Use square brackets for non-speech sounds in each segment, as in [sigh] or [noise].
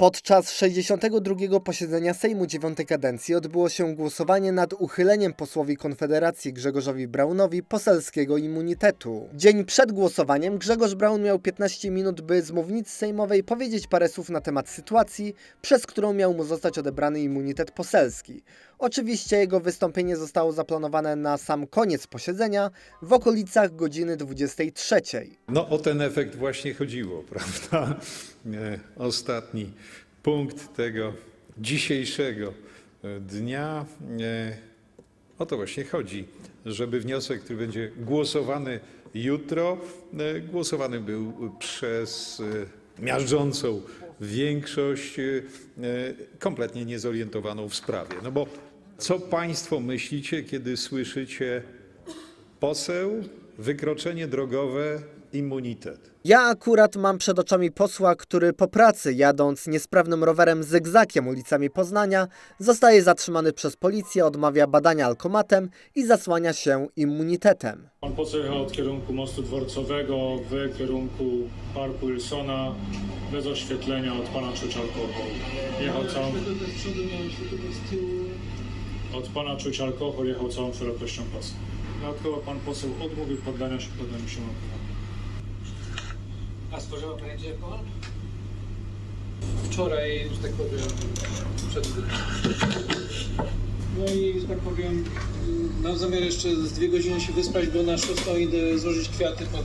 Podczas 62. posiedzenia Sejmu IX kadencji odbyło się głosowanie nad uchyleniem posłowi Konfederacji Grzegorzowi Braunowi poselskiego immunitetu. Dzień przed głosowaniem Grzegorz Braun miał 15 minut, by z mównicy sejmowej powiedzieć parę słów na temat sytuacji, przez którą miał mu zostać odebrany immunitet poselski. Oczywiście jego wystąpienie zostało zaplanowane na sam koniec posiedzenia w okolicach godziny 23. No o ten efekt właśnie chodziło, [laughs] prawda? E, Ostatni punkt tego dzisiejszego e, dnia. e, O to właśnie chodzi, żeby wniosek, który będzie głosowany jutro, e, głosowany był przez miażdżącą większość kompletnie niezorientowaną w sprawie. No bo co Państwo myślicie, kiedy słyszycie poseł, wykroczenie drogowe, immunitet? Ja akurat mam przed oczami posła, który po pracy, jadąc niesprawnym rowerem zygzakiem ulicami Poznania, zostaje zatrzymany przez policję, odmawia badania alkomatem i zasłania się immunitetem. Pan poseł jechał od kierunku mostu dworcowego w kierunku parku Wilsona bez oświetlenia od pana czuć alkohol. Jechał całą, od pana czuć alkohol, jechał całą szerokością pasa. Dodatkowo pan poseł odmówił poddania się poddaniu się alkoholu. A spożywał pan jakiś alkohol? Wczoraj, że tak powiem, przed No i, że tak powiem, mam zamiar jeszcze z dwie godziny się wyspać, bo na szóstą idę złożyć kwiaty pod.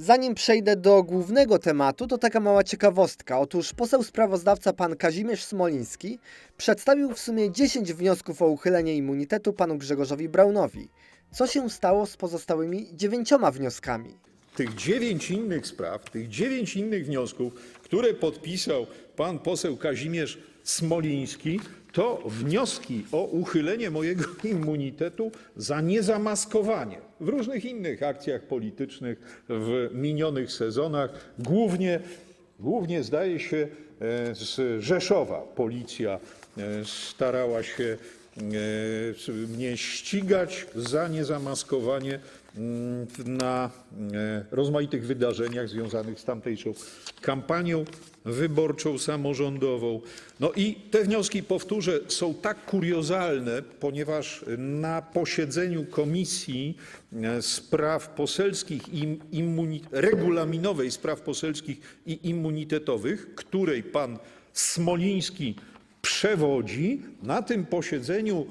Zanim przejdę do głównego tematu, to taka mała ciekawostka. Otóż poseł sprawozdawca pan Kazimierz Smoliński przedstawił w sumie 10 wniosków o uchylenie immunitetu panu Grzegorzowi Braunowi. Co się stało z pozostałymi dziewięcioma wnioskami? Tych dziewięć innych spraw, tych dziewięć innych wniosków, które podpisał pan poseł Kazimierz Smoliński, to wnioski o uchylenie mojego [laughs] immunitetu za niezamaskowanie w różnych innych akcjach politycznych w minionych sezonach, głównie, zdaje się e, z Rzeszowa policja e, starała się e, mnie ścigać za niezamaskowanie na e, rozmaitych wydarzeniach związanych z tamtejszą kampanią wyborczą samorządową. No i te wnioski, powtórzę, są tak kuriozalne, ponieważ na posiedzeniu Komisji e, Spraw Poselskich i immuni- Regulaminowej Spraw Poselskich i Immunitetowych, której pan Smoliński przewodzi, na tym posiedzeniu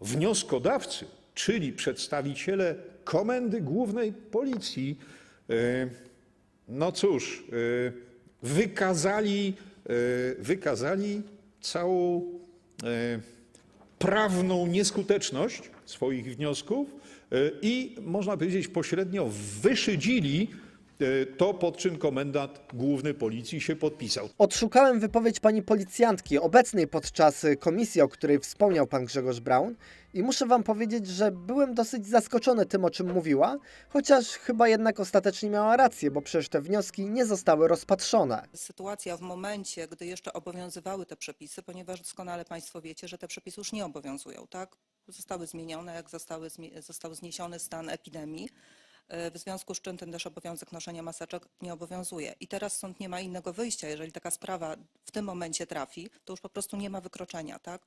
wnioskodawcy, czyli przedstawiciele Komendy Głównej Policji, e, no cóż, e, wykazali, e, wykazali całą prawną nieskuteczność swoich wniosków i można powiedzieć pośrednio wyszydzili to, pod czym komendant główny policji się podpisał. Odszukałem wypowiedź pani policjantki obecnej podczas komisji, o której wspomniał pan Grzegorz Braun i muszę wam powiedzieć, że byłem dosyć zaskoczony tym, o czym mówiła, chociaż chyba jednak ostatecznie miała rację, bo przecież te wnioski nie zostały rozpatrzone. sytuacja w momencie, gdy jeszcze obowiązywały te przepisy, ponieważ doskonale Państwo wiecie, że te przepisy już nie obowiązują, tak? Zostały zmienione, jak zostały, został zniesiony stan epidemii, e, w związku z czym ten też obowiązek noszenia maseczek nie obowiązuje. I teraz sąd nie ma innego wyjścia. Jeżeli taka sprawa w tym momencie trafi, to już po prostu nie ma wykroczenia, tak?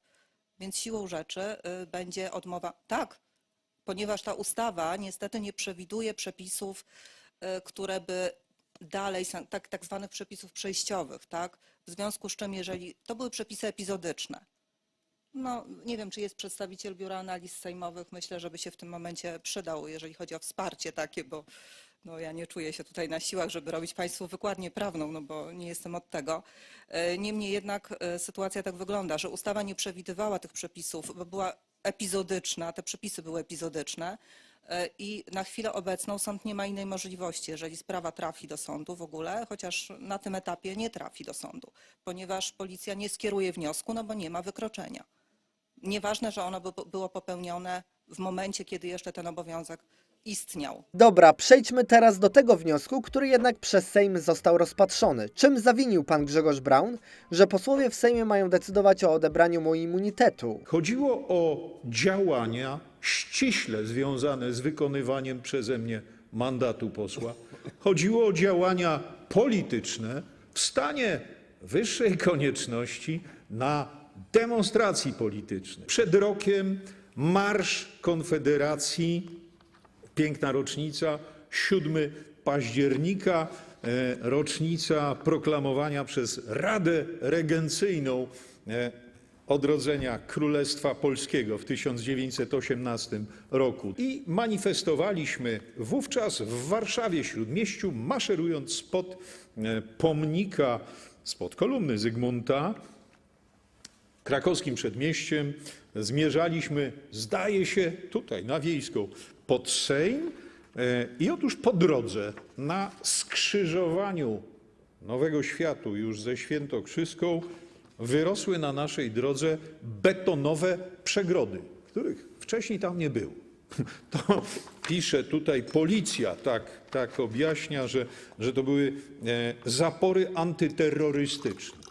Więc siłą rzeczy y, będzie odmowa. Tak, ponieważ ta ustawa niestety nie przewiduje przepisów, y, które by dalej, tak, tak zwanych przepisów przejściowych, tak? W związku z czym, jeżeli to były przepisy epizodyczne, no nie wiem, czy jest przedstawiciel Biura Analiz Sejmowych, myślę, żeby się w tym momencie przydał, jeżeli chodzi o wsparcie takie, bo no, ja nie czuję się tutaj na siłach, żeby robić Państwu wykładnię prawną, no bo nie jestem od tego. E, Niemniej jednak e, sytuacja tak wygląda, że ustawa nie przewidywała tych przepisów, bo była epizodyczna, te przepisy były epizodyczne e, i na chwilę obecną sąd nie ma innej możliwości, jeżeli sprawa trafi do sądu w ogóle, chociaż na tym etapie nie trafi do sądu, ponieważ policja nie skieruje wniosku, no bo nie ma wykroczenia. Nieważne, że ono by było popełnione w momencie, kiedy jeszcze ten obowiązek istniał. Dobra, przejdźmy teraz do tego wniosku, który jednak przez Sejm został rozpatrzony. Czym zawinił pan Grzegorz Braun, że posłowie w Sejmie mają decydować o odebraniu mu immunitetu? Chodziło o działania ściśle związane z wykonywaniem przeze mnie mandatu posła. Chodziło o działania polityczne w stanie wyższej konieczności na demonstracji politycznej. Przed rokiem Marsz Konfederacji, piękna rocznica, 7 października, e, rocznica proklamowania przez Radę Regencyjną e, odrodzenia Królestwa Polskiego w 1918 roku. I manifestowaliśmy wówczas w Warszawie Śródmieściu, maszerując spod e, pomnika, spod kolumny Zygmunta, krakowskim przedmieściem zmierzaliśmy, zdaje się, tutaj na Wiejską, pod Sejm. E, I otóż po drodze na skrzyżowaniu Nowego Światu już ze Świętokrzyską wyrosły na naszej drodze betonowe przegrody, których wcześniej tam nie było. [laughs] To pisze tutaj policja, tak, tak objaśnia, że, że to były e, zapory antyterrorystyczne.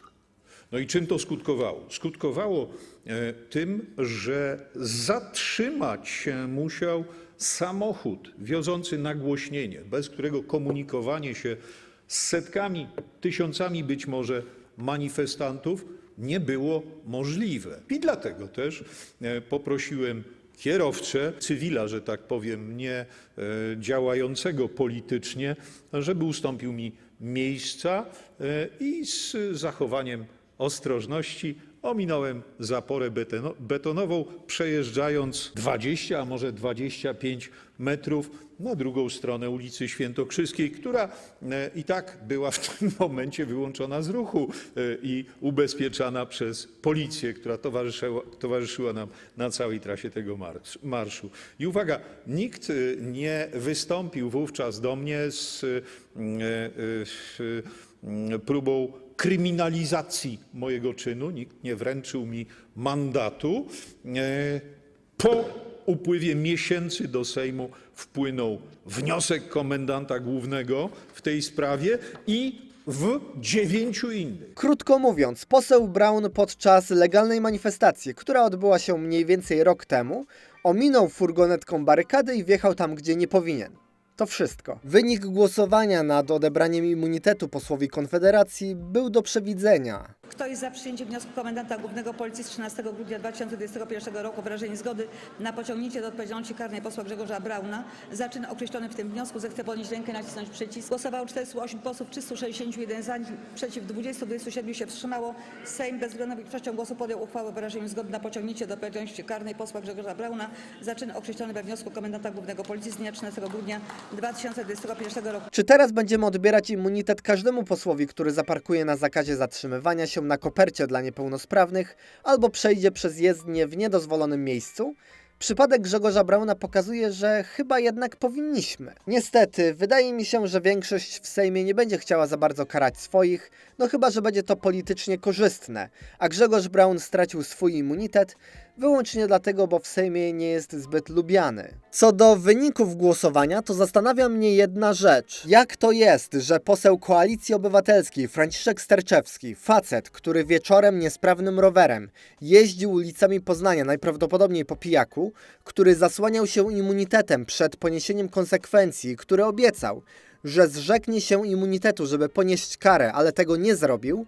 No i czym to skutkowało? Skutkowało e, tym, że zatrzymać się musiał samochód wiozący nagłośnienie, bez którego komunikowanie się z setkami, tysiącami być może manifestantów nie było możliwe. I dlatego też e, poprosiłem kierowcę, cywila, że tak powiem, nie e, działającego politycznie, żeby ustąpił mi miejsca i z zachowaniem ostrożności ominąłem zaporę betonową, przejeżdżając 20, a może 25 metrów na drugą stronę ulicy Świętokrzyskiej, która e, i tak była w [laughs] tym momencie wyłączona z ruchu e, i ubezpieczana przez policję, która towarzyszyła, nam na całej trasie tego marsz- marszu. I uwaga, nikt e, nie wystąpił wówczas do mnie z próbą kryminalizacji mojego czynu, nikt nie wręczył mi mandatu. E, Po upływie miesięcy do Sejmu wpłynął wniosek komendanta głównego w tej sprawie i w dziewięciu innych. Krótko mówiąc, poseł Brown podczas legalnej manifestacji, która odbyła się mniej więcej rok temu, ominął furgonetką barykady i wjechał tam, gdzie nie powinien. To wszystko. Wynik głosowania nad odebraniem immunitetu posłowi Konfederacji był do przewidzenia. Kto jest za przyjęciem wniosku komendanta głównego Policji z 13 grudnia 2021 roku o wyrażenie zgody na pociągnięcie do odpowiedzialności karnej posła Grzegorza Brauna za czyn określony w tym wniosku, zechce podnieść rękę i nacisnąć przycisk. Głosowało 408 posłów, 361 za, przeciw 20, 27 się wstrzymało. Sejm bezwzględną większością głosów podjął uchwałę o wyrażeniu zgody na pociągnięcie do odpowiedzialności karnej posła Grzegorza Brauna za czyn określony we wniosku komendanta głównego Policji z dnia 13 grudnia 2021 roku. Czy teraz będziemy odbierać immunitet każdemu posłowi, który zaparkuje na zakazie zatrzymywania się na kopercie dla niepełnosprawnych albo przejdzie przez jezdnię w niedozwolonym miejscu? Przypadek Grzegorza Brauna pokazuje, że chyba jednak powinniśmy. Niestety, wydaje mi się, że większość w Sejmie nie będzie chciała za bardzo karać swoich, no chyba, że będzie to politycznie korzystne, a Grzegorz Braun stracił swój immunitet wyłącznie dlatego, bo w Sejmie nie jest zbyt lubiany. Co do wyników głosowania, to zastanawia mnie jedna rzecz. Jak to jest, że poseł Koalicji Obywatelskiej Franciszek Sterczewski, facet, który wieczorem niesprawnym rowerem jeździł ulicami Poznania, najprawdopodobniej po pijaku, który zasłaniał się immunitetem przed poniesieniem konsekwencji, który obiecał, że zrzeknie się immunitetu, żeby ponieść karę, ale tego nie zrobił,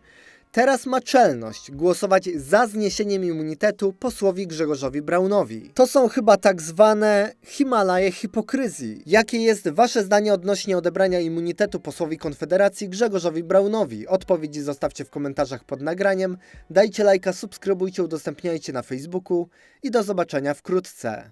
teraz ma czelność głosować za zniesieniem immunitetu posłowi Grzegorzowi Braunowi. To są chyba tak zwane Himalaje hipokryzji. Jakie jest wasze zdanie odnośnie odebrania immunitetu posłowi Konfederacji Grzegorzowi Braunowi? Odpowiedzi zostawcie w komentarzach pod nagraniem. Dajcie lajka, subskrybujcie, udostępniajcie na Facebooku i do zobaczenia wkrótce.